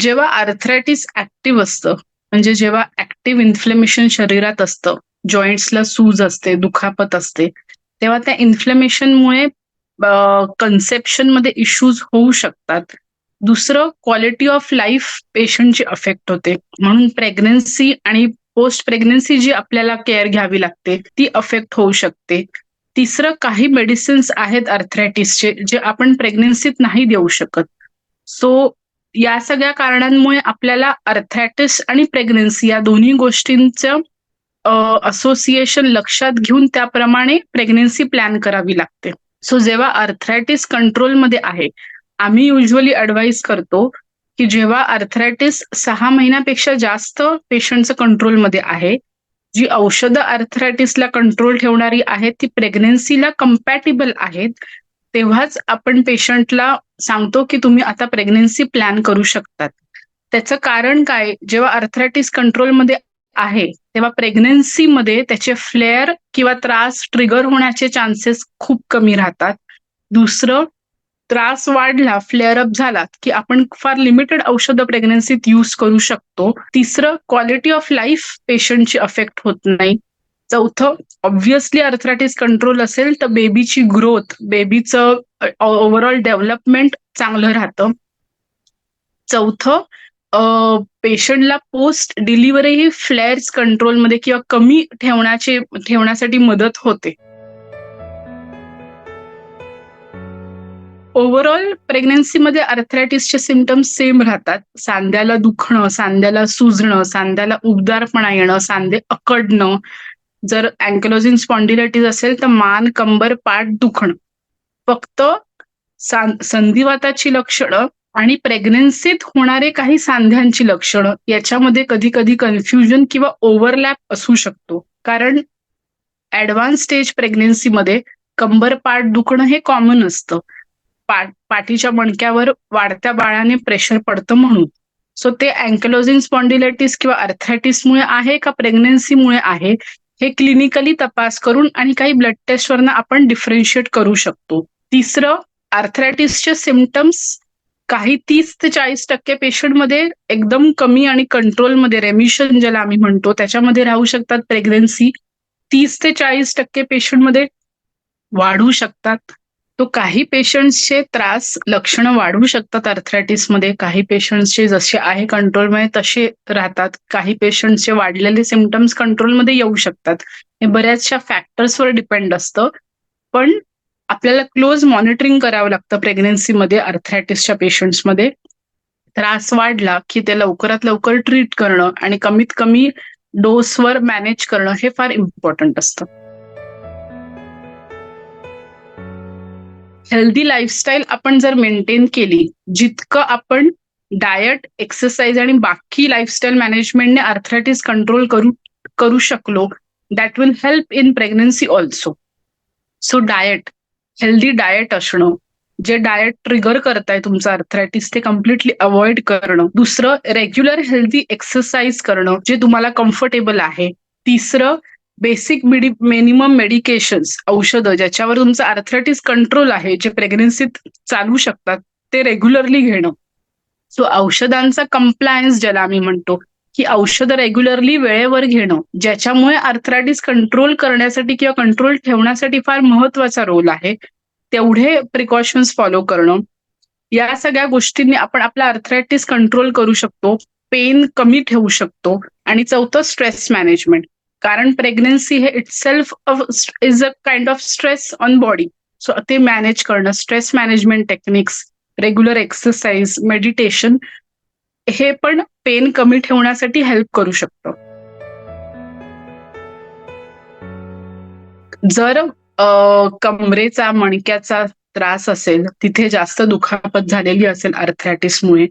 जेव्हा arthritis active असतं म्हणजे जेव्हा ऍक्टिव्ह इन्फ्लेमेशन शरीरात असतं जॉईंट्सला सूज असते दुखापत असते तेव्हा त्या इन्फ्लेमेशनमुळे कन्सेप्शनमध्ये इश्यूज होऊ शकतात. दुसरं क्वालिटी ऑफ लाईफ पेशंटची अफेक्ट होते. म्हणून प्रेग्नन्सी आणि पोस्ट प्रेग्नन्सी जी आपल्याला केअर घ्यावी लागते ती अफेक्ट होऊ शकते. तिसरं काही मेडिसिन्स आहेत अर्थरायटिसचे जे आपण प्रेग्नन्सीत नाही देऊ शकत. सो या सगळ्या कारणांमुळे आपल्याला अर्थॅटिस आणि प्रेग्नन्सी या दोन्ही गोष्टींचं असोसिएशन लक्षात घेऊन त्याप्रमाणे प्रेग्नन्सी प्लॅन करावी लागते. सो जेव्हा अर्थरायटिस कंट्रोलमध्ये आहे आम्ही युजली ऍडवाइस करतो की जेव्हा अर्थरायटिस सहा महिन्यापेक्षा जास्त पेशंटचं कंट्रोलमध्ये आहे जी औषधं अर्थरायटिसला कंट्रोल ठेवणारी आहेत ती प्रेग्नन्सीला कम्पॅटेबल आहेत तेव्हाच आपण पेशंटला सांगतो की तुम्ही आता प्रेग्नेन्सी प्लॅन करू शकतात. त्याचं कारण काय? जेव्हा अर्थरायटिस कंट्रोलमध्ये आहे तेव्हा प्रेग्नेन्सीमध्ये त्याचे फ्लेअर किंवा त्रास ट्रिगर होण्याचे चान्सेस खूप कमी राहतात. दुसरं त्रास वाढला फ्लेअर अप झाला की आपण फार लिमिटेड औषधं प्रेग्नन्सीत यूज करू शकतो. तिसरं क्वालिटी ऑफ लाईफ पेशंटची अफेक्ट होत नाही. चौथं ऑब्व्हियसली अर्थरायटिस कंट्रोल असेल तर बेबीची ग्रोथ बेबीचं ओव्हरऑल डेव्हलपमेंट चांगलं राहतं. चौथं पेशंटला पोस्ट डिलिव्हरी ही फ्लेअर्स कंट्रोलमध्ये किंवा कमी ठेवण्याचे ठेवण्यासाठी मदत होते. ओव्हरऑल प्रेग्नन्सीमध्ये अर्थरायटिसचे सिमटम्स सेम राहतात. सांध्याला दुखणं सांध्याला सुजणं सांध्याला उबदारपणा येणं सांधे अकडणं जर अँकलोजिन स्पॉन्डिलायटिस असेल तर मान कंबर पाठ दुखणं. फक्त संधिवाताची लक्षणं आणि प्रेग्नन्सीत होणारे काही सांध्यांची लक्षणं याच्यामध्ये कधी कधी कन्फ्युजन किंवा ओव्हरलॅप असू शकतो. कारण ऍडव्हान्स स्टेज प्रेग्नेन्सीमध्ये कंबर पाठ दुखणं हे कॉमन असतं. पाठ पाठीच्या मणक्यावर वाढत्या बाळाने प्रेशर पडतं म्हणून. सो ते अँकलोजिन स्पॉन्डिलायटिस किंवा अर्थरायटिसमुळे आहे का प्रेग्नेन्सीमुळे आहे? हे क्लिनिकली तपास करून आणि काही ब्लड टेस्टवरनं आपण डिफरेन्शिएट करू शकतो. तिसरं आर्थरायटिसचे सिमटम्स काही तीस ते चाळीस टक्के पेशंटमध्ये एकदम कमी आणि कंट्रोलमध्ये रेमिशन ज्याला आम्ही म्हणतो त्याच्यामध्ये राहू शकतात प्रेग्नन्सी तीस ते चाळीस टक्के पेशंटमध्ये वाढू शकतात. तो काही पेशंट्सचे त्रास लक्षणं वाढू शकतात अर्थरायटिसमध्ये काही पेशंट्सचे जसे आहे कंट्रोलमध्ये तसे राहतात. काही पेशंट्सचे वाढलेले सिमटम्स कंट्रोलमध्ये येऊ शकतात. हे बऱ्याचशा फॅक्टर्सवर डिपेंड असतं. पण आपल्याला क्लोज मॉनिटरिंग करावं लागतं प्रेग्नेन्सीमध्ये अर्थरायटिसच्या पेशंट्समध्ये त्रास वाढला की ते लवकरात लवकर ट्रीट करणं आणि कमीत कमी डोसवर मॅनेज करणं हे फार इम्पॉर्टंट असतं. हेल्दी लाईफस्टाईल आपण जर मेंटेन केली जितकं आपण डायट एक्सरसाइज आणि बाकी लाईफस्टाईल मॅनेजमेंटने अर्थरायटिस कंट्रोल करू करू शकलो that will help in pregnancy also so diet healthy diet असणं जे डायट ट्रिगर करताय तुमचं अर्थरायटिस ते कम्प्लिटली अवॉइड करणं. दुसरं रेग्युलर हेल्दी एक्सरसाइज करणं जे तुम्हाला कम्फर्टेबल आहे. तिसरं बेसिक मिनिमम मेडिकेशन्स औषधं ज्याच्यावर तुमचं अर्थरायटिस कंट्रोल आहे जे प्रेग्नेन्सीत चालू शकतात ते रेग्युलरली घेणं. सो औषधांचा कम्प्लायन्स ज्याला आम्ही म्हणतो की औषधं रेग्युलरली वेळेवर घेणं ज्याच्यामुळे अर्थरायटिस कंट्रोल करण्यासाठी किंवा कंट्रोल ठेवण्यासाठी फार महत्त्वाचा रोल आहे तेवढे प्रिकॉशन्स फॉलो करणं. या सगळ्या गोष्टींनी आपण आपला अर्थरायटिस कंट्रोल करू शकतो पेन कमी ठेवू शकतो आणि चौथं स्ट्रेस मॅनेजमेंट कारण प्रेग्नन्सी हे itself is a kind of stress on body so ते मॅनेज करणं stress management techniques regular exercise meditation हे पण पेन कमी ठेवण्यासाठी हेल्प करू शकतं. जर कमरेचा मणक्याचा त्रास असेल तिथे जास्त दुखापत झालेली असेल अर्थरायटिसमुळे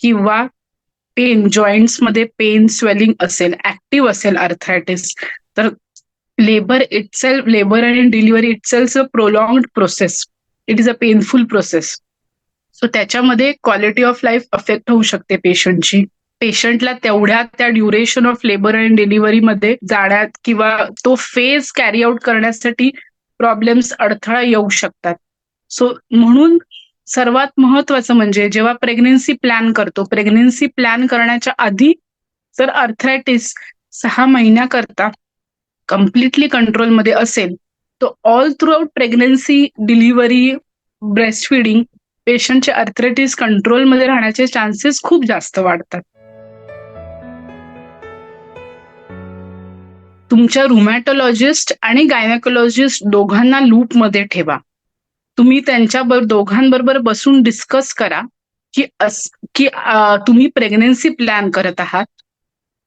किंवा पेन मध्ये पेन स्वेलिंग असेल ऍक्टिव्ह असेल अर्थरायटिस तर लेबर इटसेल्फ लेबर आणि delivery itself a prolong process it is a painful process so त्याच्यामध्ये क्वालिटी ऑफ लाईफ अफेक्ट होऊ शकते पेशंटची पेशंटला तेवढ्या त्या ड्युरेशन ऑफ लेबर आणि डिलिव्हरीमध्ये जाण्यात किंवा तो फेज कॅरी आउट करण्यासाठी प्रॉब्लेम्स अडथळा येऊ शकतात. सो म्हणून सर्वात महत्वाचं म्हणजे जेव्हा प्रेग्नेन्सी प्लॅन करतो प्रेग्नेन्सी प्लॅन करण्याच्या आधी जर अर्थरायटिस सहा महिन्याकरता कम्प्लिटली कंट्रोलमध्ये असेल तर all throughout pregnancy delivery breast feeding पेशंटचे arthritis कंट्रोलमध्ये राहण्याचे चान्सेस खूप जास्त वाढतात. तुमच्या रुमॅटोलॉजिस्ट आणि गायनेकोलॉजिस्ट दोघांना लूपमध्ये ठेवा. तुम्ही त्यांच्या दोघांबरोबर बसून डिस्कस करा की अस की तुम्ही प्रेग्नेन्सी प्लॅन करत आहात.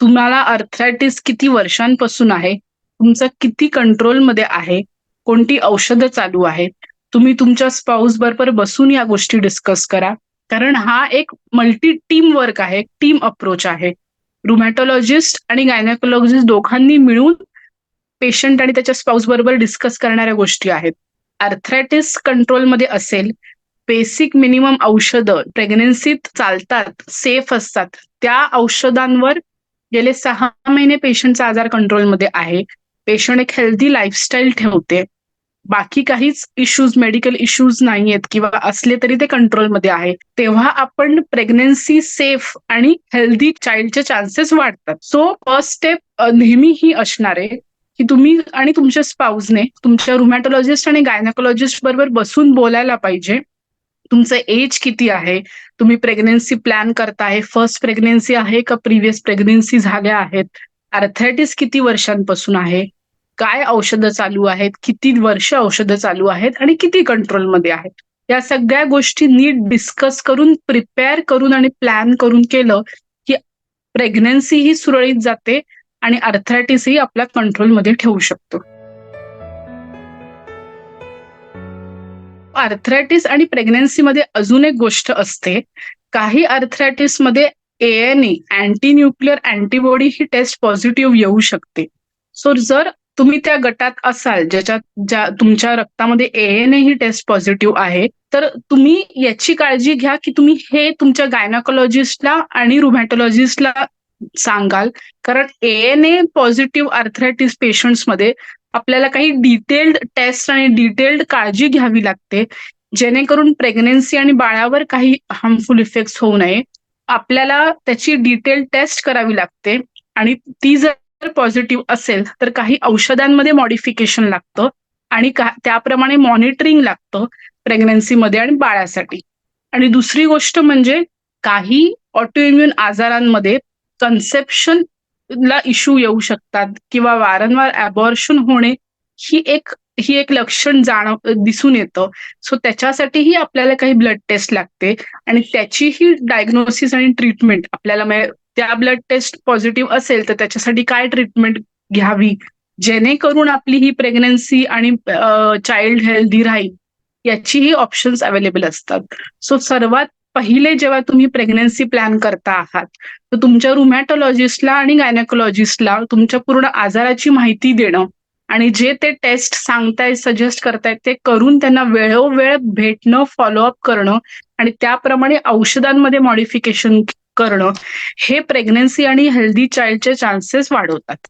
तुम्हाला अर्थरायटिस किती वर्षांपासून आहे? तुमचं किती कंट्रोलमध्ये आहे? कोणती औषधं चालू आहेत? तुम्ही तुमच्या स्पाऊस बरोबर बसून या गोष्टी डिस्कस करा. कारण हा एक मल्टी टीम वर्क आहे टीम अप्रोच आहे. रुमॅटोलॉजिस्ट आणि गायनेकोलॉजिस्ट दोघांनी मिळून पेशंट आणि त्याच्या स्पाऊस बरोबर डिस्कस करणाऱ्या गोष्टी आहेत. अर्थरायटिस कंट्रोलमध्ये असेल बेसिक मिनिमम औषधं प्रेग्नन्सीत चालतात सेफ असतात. त्या औषधांवर गेले सहा महिने पेशंटचा आजार कंट्रोलमध्ये आहे. पेशंट एक हेल्दी लाईफस्टाईल ठेवते. बाकी काहीच इश्यूज मेडिकल इश्यूज नाहीयेत किंवा असले तरी ते कंट्रोलमध्ये आहे. तेव्हा आपण प्रेग्नेन्सी सेफ आणि हेल्दी चाइल्डचे चान्सेस वाढतात. सो फर्स्ट स्टेप नेहमी ही असणार आहे. की तुम्ही आणि तुमच्या स्पाऊजने तुमच्या रुमॅटोलॉजिस्ट आणि गायनाकोलॉजिस्ट बरोबर बसून बोलायला पाहिजे तुमचं एज किती आहे तुम्ही प्रेग्नेन्सी प्लॅन करताय फर्स्ट प्रेग्नेन्सी आहे का प्रिव्हियस प्रेग्नेन्सी झाल्या आहेत अर्थायटिस किती वर्षांपासून आहे काय औषधं चालू आहेत किती वर्ष औषधं चालू आहेत आणि किती कंट्रोलमध्ये आहेत. या सगळ्या गोष्टी नीट डिस्कस करून प्रिपेअर करून आणि प्लॅन करून केलं की प्रेग्नन्सी ही सुरळीत जाते आणि अर्थरायटिसही आपल्या कंट्रोलमध्ये ठेवू शकतो. अर्थरायटिस आणि प्रेग्नन्सीमध्ये अजून एक गोष्ट असते. काही अर्थ्रायटिसमध्ये एएनए अँटी न्यूक्लिअर अँटीबॉडी ही टेस्ट पॉझिटिव्ह येऊ शकते. सो जर तुम्ही त्या गटात असाल ज्याच्यात ज्या तुमच्या रक्तामध्ये एएनए ही टेस्ट पॉझिटिव्ह आहे तर तुम्ही याची काळजी घ्या की तुम्ही हे तुमच्या गायनाकोलॉजिस्टला आणि रुमॅटोलॉजिस्टला सांगाल. कारण एएनए पॉझिटिव्ह आर्थरायटिस पेशंट्समध्ये आपल्याला काही डिटेल्ड टेस्ट आणि डिटेल्ड काळजी घ्यावी लागते. जेणेकरून प्रेग्नेन्सी आणि बाळावर काही हार्मफुल इफेक्ट होऊ नये. आपल्याला त्याची डिटेल टेस्ट करावी लागते. आणि ती जर पॉझिटिव्ह असेल तर काही औषधांमध्ये मॉडिफिकेशन लागतं. आणि त्याप्रमाणे मॉनिटरिंग लागतं प्रेग्नन्सीमध्ये आणि बाळासाठी. आणि दुसरी गोष्ट म्हणजे काही ऑटोइम्युन आजारांमध्ये कन्सेप्शन ला इश्यू येऊ शकतात किंवा वारंवार अबॉर्शन होणे ही एक ही एक लक्षण जाणव दिसून येतं. सो त्याच्यासाठीही आपल्याला काही ब्लड टेस्ट लागते आणि त्याचीही डायग्नोसिस आणि ट्रीटमेंट आपल्याला म्हणजे त्या ब्लड टेस्ट पॉझिटिव्ह असेल तर त्याच्यासाठी काय ट्रीटमेंट घ्यावी? जेणेकरून आपली ही प्रेग्नन्सी आणि चाइल्ड हेल्दी राहील याचीही ऑप्शन्स अवेलेबल असतात. सो सर्वात पहिले जेव्हा तुम्ही प्रेग्नन्सी प्लॅन करता आहात तर तुमच्या रुमॅटोलॉजिस्टला आणि गायनेकोलॉजिस्टला तुमच्या पूर्ण आजाराची माहिती देणं आणि जे ते टेस्ट सांगतायत सजेस्ट करतायत ते करून त्यांना वेळोवेळ भेटणं फॉलोअप करणं आणि त्याप्रमाणे औषधांमध्ये मॉडिफिकेशन करणं हे प्रेग्नन्सी आणि हेल्दी चाइल्डचे चान्सेस वाढवतात.